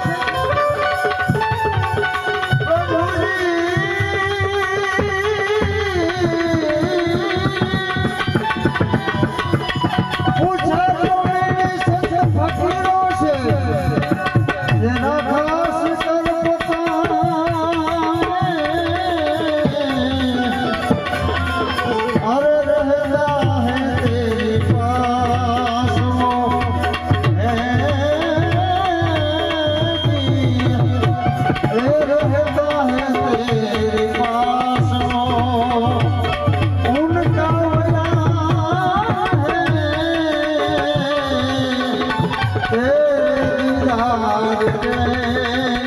Thank you. Jay Ram Jay